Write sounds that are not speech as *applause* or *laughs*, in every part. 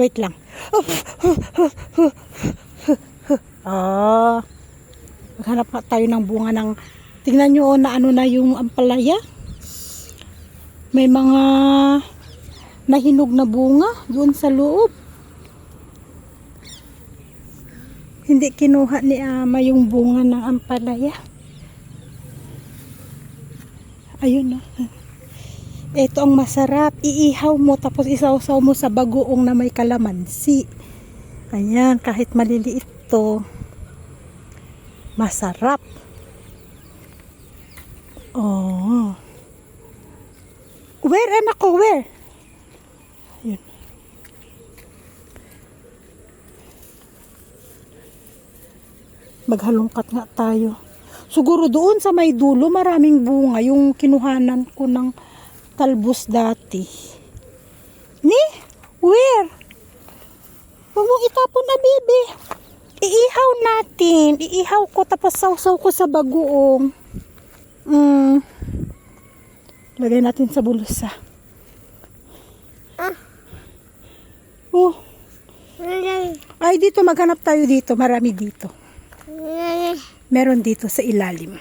Wait lang. Ah. Maghanap nga tayo ng bunga ng Tingnan nyo oh, na ano na yung ampalaya. May mga nahinog na bunga doon sa loob. Hindi kinuha ni Ama yung bunga ng ampalaya. Ayun oh. Ito ang masarap. Iihaw mo tapos isawsaw mo sa bagoong na may kalamansi. Ayan, kahit maliliit to. Masarap. Oh. Where anak ko? Where? Ayun. Maghalongkat nga tayo. Siguro doon sa may dulo maraming bunga yung kinuhanan ko ng talbos dati. Ni? Where? Huwag mong itapon na, baby. Iihaw natin. Iihaw ko tapos sausaw ko sa bagoong. Mm. Lagay natin sa bulsa. Oh. Ay, dito maghanap tayo dito. Marami dito. Meron dito sa ilalim.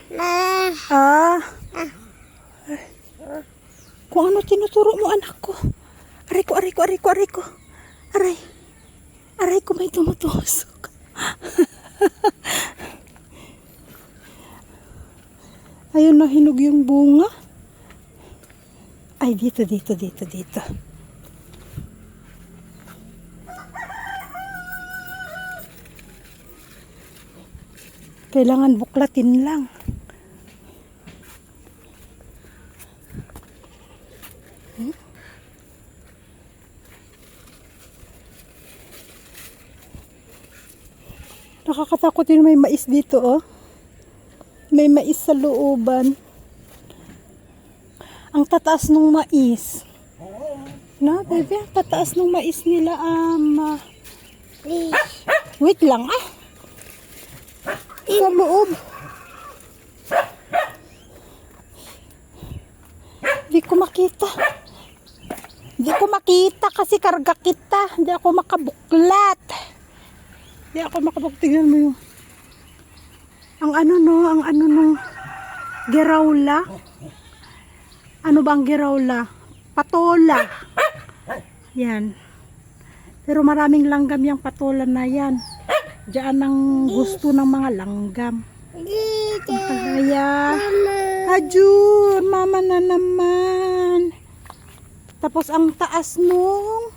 Ah. Kung ano tinuturo mo anak ko. Aray ko, aray ko, aray ko, aray ko. Aray. Aray ko may tumutusok. *laughs* Ayun na hinog yung bunga. Ay, dito, dito, dito, dito. Kailangan buklatin lang. Nakakatakot din may mais dito, oh. May mais sa looban. Ang tataas ng mais. Na, baby, tataas ng mais nila, ama. Wait lang, ah. Sa loob. Hindi ko makita. Hindi ko makita kasi karga kita. Hindi ako makabuklat. Hindi ako makabuklat. Tignan mo yung ang ano no, ang ano nung gerawla. Ano bang gerawla? Patola. Yan. Pero maraming langgam yung patola na yan. Diyan ang gusto ng mga langgam. Ang palaya. Ajun, mama na naman. Tapos ang taas nung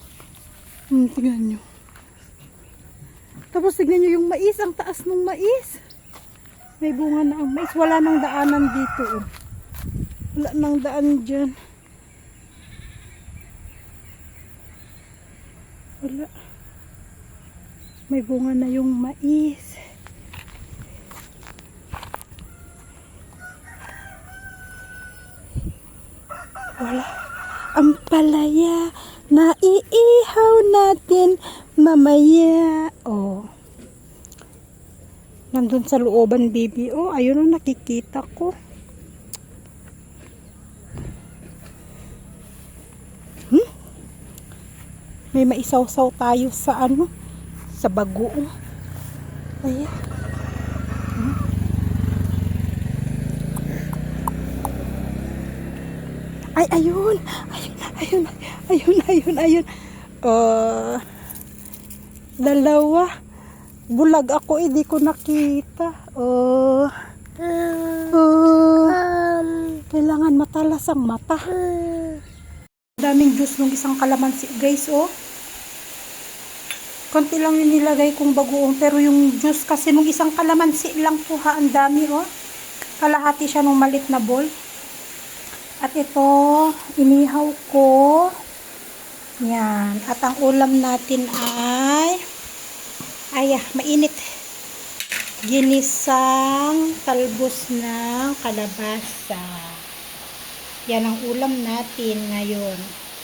hmm, tignan nyo. Tapos tignan nyo yung mais, ang taas nung mais. May bunga na ang mais. Wala nang daanan dito. Oh. Wala nang daan dyan. Wala. May bunga na yung mais. Wala. Ang palaya na iihaw natin mamaya. Oh. Nandun sa looban, baby. Oh, ayun ang nakikita ko. Hmm? May maisaw-saw tayo sa ano? Sa bagoong. Ayan. Hmm? Ay, ayun. Ayun, ayun, ayun, ayun, ayun. Uh, dalawa. Bulag ako, eh, di ko nakita. Oh. Oh. Kailangan matalas ang mata. Daming juice ng isang kalamansi, guys, oh. Konti lang yung nilagay kong bagoong, pero yung juice kasi nung isang kalamansi lang po ha, ang dami, oh. Kalahati siya nung malit na bowl. At ito, inihaw ko. Yan. At ang ulam natin ay ay, mainit. Ginisang talbos ng kalabasa. Yan ang ulam natin ngayon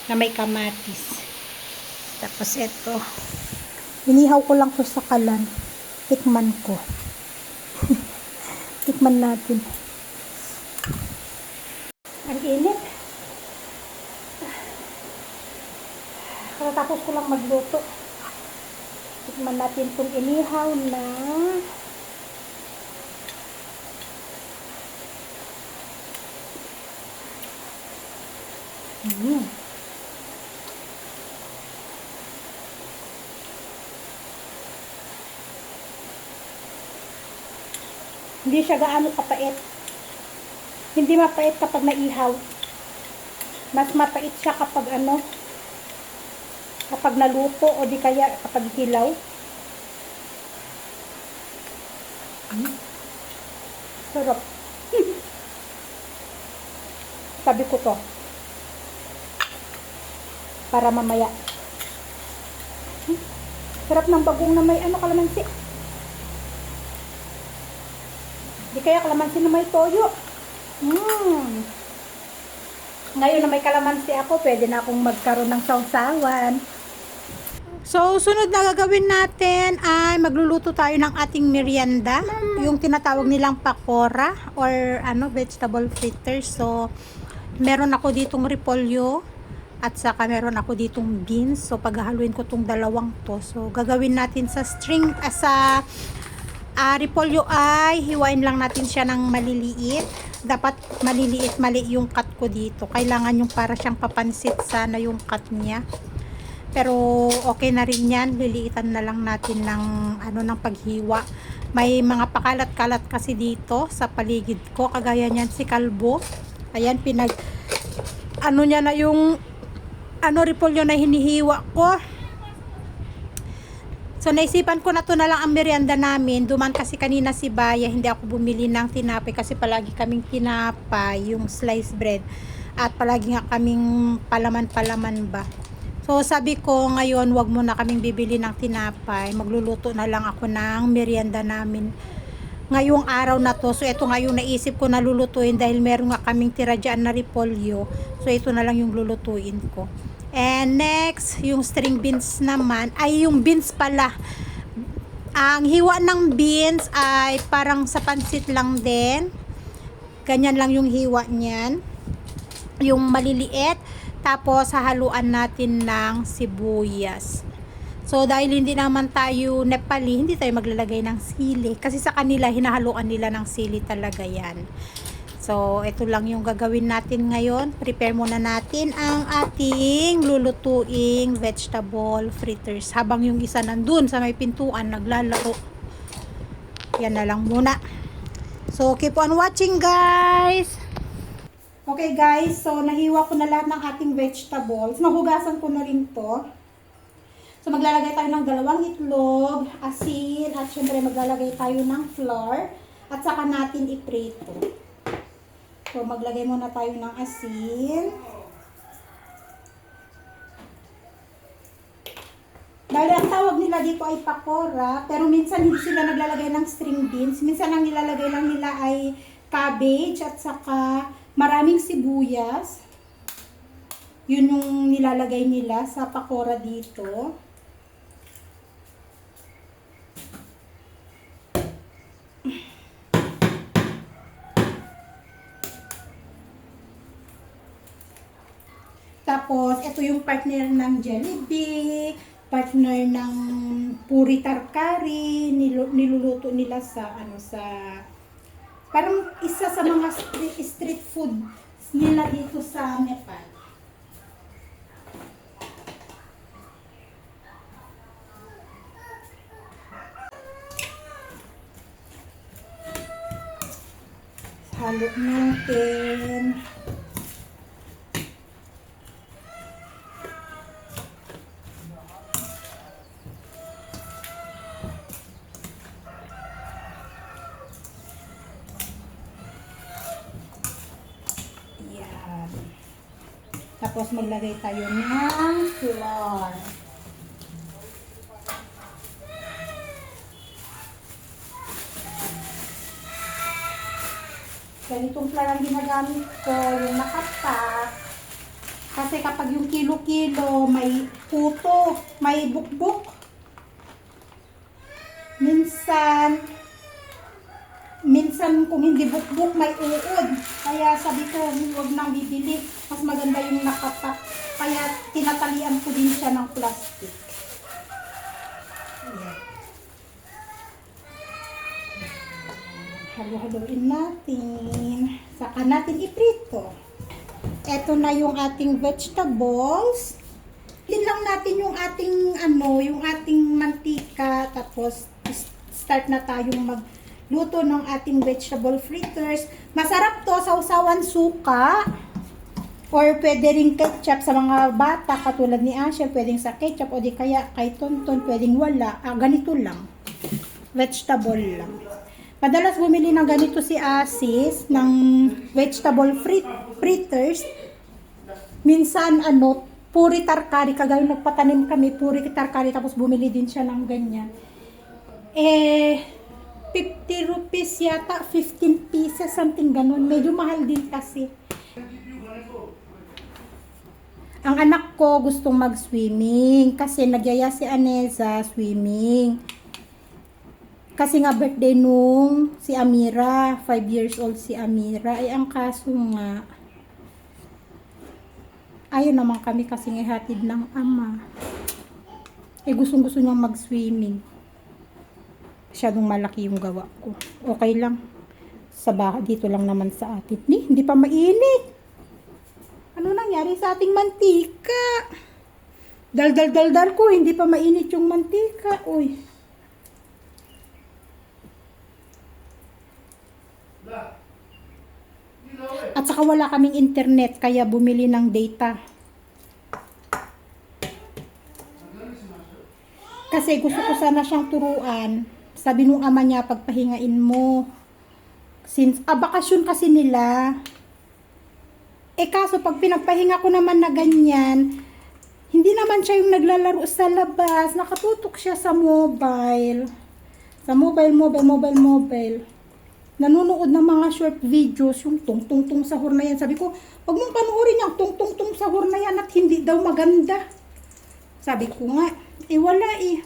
na may kamatis. Tapos ito. Inihaw ko lang to sa kalan. Tikman ko. *laughs* Tikman natin. Ang init. Katatapos ko lang magluto. Tikman natin kung inihaw na. Mm. Hindi siya gaano kapait. Hindi mapait kapag naihaw. Mas mapait siya kapag ano, kapag naluto o di kaya kapag hilaw. Mm. Sarap. Sabi ko to. Para mamaya. Hmm. Sarap ng bagong na may ano kalamansi. Di kaya kalamansi na may toyo. Hmm. Ngayon na may kalamansi ako, pwede na akong magkaroon ng sausawan. So, sunod na gagawin natin ay magluluto tayo ng ating merienda. Yung tinatawag nilang pakora or ano, vegetable fritters. So, meron ako ditong repolyo at saka meron ako ditong beans. So, paghahaluin ko tong dalawang to. So, gagawin natin sa string, ah, sa ah, repolyo ay hiwain lang natin siya ng maliliit. Dapat maliliit, mali yung cut ko dito. Kailangan yung para siyang papansit sana yung cut niya. Pero okay na rin yan. Liliitan na lang natin ng ano ng paghiwa. May mga pakalat-kalat kasi dito sa paligid ko. Kagaya niyan si Kalbo. Ayan, pinag ano niya na yung ano repolyo na hinihiwa ko. So naisipan ko na to na lang ang merienda namin. Duman kasi kanina si Baya, hindi ako bumili ng tinapay kasi palagi kaming tinapay, yung sliced bread. At palagi nga kaming palaman-palaman ba. So sabi ko ngayon wag mo na kaming bibili ng tinapay. Magluluto na lang ako ng merienda namin ngayong araw na to. So ito nga yung naisip ko na lulutuin dahil meron nga kaming tira dyan na repolyo. So ito na lang yung lulutuin ko. And next, yung string beans naman, ay yung beans pala. Ang hiwa ng beans ay parang sa pansit lang din. Ganyan lang yung hiwa niyan. Yung maliliit. Tapos, hahaluan natin ng sibuyas. So, dahil hindi naman tayo Nepali, hindi tayo maglalagay ng sili. Kasi sa kanila, hinahaluan nila ng sili talaga yan. So, ito lang yung gagawin natin ngayon. Prepare muna natin ang ating lulutuing vegetable fritters. Habang yung isa nandun sa may pintuan, naglalaro. Yan na lang muna. So, keep on watching guys! Okay guys, so nahiwa ko na lahat ng ating vegetables. Nahugasan ko na rin to. So, maglalagay tayo ng dalawang itlog, asin, at syempre maglalagay tayo ng flour. At saka natin iprito. So, maglagay muna tayo ng asin. Dahil ang tawag nila dito ay pakora, pero minsan hindi sila naglalagay ng string beans. Minsan ang nilalagay lang nila ay cabbage at saka maraming sibuyas. Yun yung nilalagay nila sa pakora dito. Tapos, ito yung partner ng Jollibee, partner ng Puri Tarkari, nilu- niluluto nila sa, ano, sa, parang isa sa mga street, street food nila dito sa Nepal. Halo natin. Yan. Tapos maglagay tayo ng flour. Ganitong flour ang ginagamit ko, yung nakapak. Kasi kapag yung kilo-kilo, may puto, may bukbuk. Minsan, minsan kung hindi bukbuk may uod. Kaya sabi ko, huwag nang bibili. Mas maganda yung nakatak. Kaya tinatalian ko din siya ng plastic. Ayan. Halo-haloin natin. Saka natin iprito. Ito na yung ating vegetables. Din lang natin yung ating ano, yung ating mantika tapos start na tayong mag magluto ng ating vegetable fritters. Masarap to sa usawan suka. Or pwede rin ketchup sa mga bata katulad ni Asher, pwedeng sa ketchup o di kaya kay Tonton, pwedeng wala. Ah, ganito lang. Vegetable lang. Madalas bumili ng ganito si Asis ng vegetable frit fritters. Minsan ano, puri tarkari, kagaya nagpatanim kami, puri tarkari, tapos bumili din siya ng ganyan. Eh, 50 rupees yata, 15 pieces, something ganun. Medyo mahal din kasi. Ang anak ko gustong mag-swimming kasi nagyaya si Aneza swimming. Kasi nga birthday nung si Amira, 5 years old si Amira. Ay ang kaso nga, ayaw naman kami kasi ihatid ng ama. Eh gustong gusto niyang mag-swimming. Masyadong malaki yung gawa ko. Okay lang. Sa bahay, dito lang naman sa atin. Ni, hindi pa mainit. Ano nangyari sa ating mantika? Dal dal dal dal ko, hindi pa mainit yung mantika. Uy. At saka wala kaming internet, kaya bumili ng data. Kasi gusto ko sana siyang turuan. Sabi nung ama niya, pagpahingain mo. Since, ah, bakasyon kasi nila. Eh kaso pag pinagpahinga ko naman na ganyan, hindi naman siya yung naglalaro sa labas. Nakatutok siya sa mobile. Sa mobile, mobile, mobile, mobile. Nanonood ng mga short videos, yung tung-tung-tung sahur na yan. Sabi ko, wag mong panuorin yung tung-tung-tung sahur na yan at hindi daw maganda. Sabi ko nga, eh wala eh.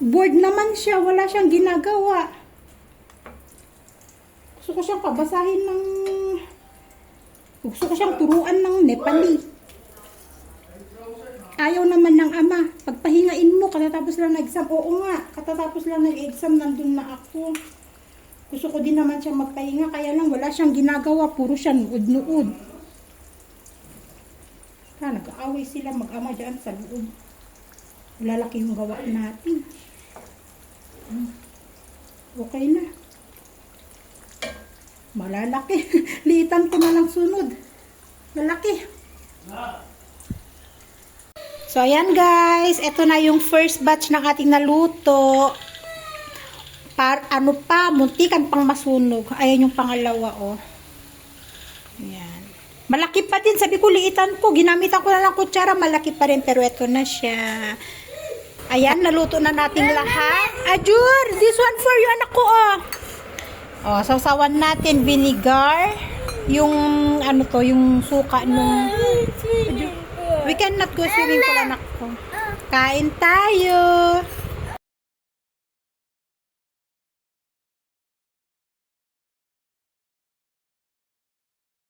Bored naman siya, wala siyang ginagawa. Gusto ko siyang pabasahin ng... Gusto ko siyang turuan ng Nepali. Ayaw naman ng ama. Pagpahingain mo, katatapos lang ng exam. Oo nga, katatapos lang ng exam, nandun na ako. Gusto ko din naman siyang magpahinga, kaya lang wala siyang ginagawa. Puro siya nuod-nuod. Ha, nag-aaway sila mag-ama dyan sa loob. Lalaki yung gawa natin. Okay na. Malalaki. *laughs* Liitan ko na lang sunod. Malaki. So, ayan guys. Ito na yung first batch ng ating naluto. Par, ano pa, muntikan pang masunog. Ayan yung pangalawa, oh. Ayan. Malaki pa din. Sabi ko, liitan ko. Ginamitan ko na ng kutsara. Malaki pa rin. Pero ito na siya. Ayan, naluto na natin lahat. Ajur, this one for you, anak ko, oh. Oh, sausawan natin vinegar. Yung, ano to, yung suka nung... We cannot go swimming pool, anak ko. Kain tayo.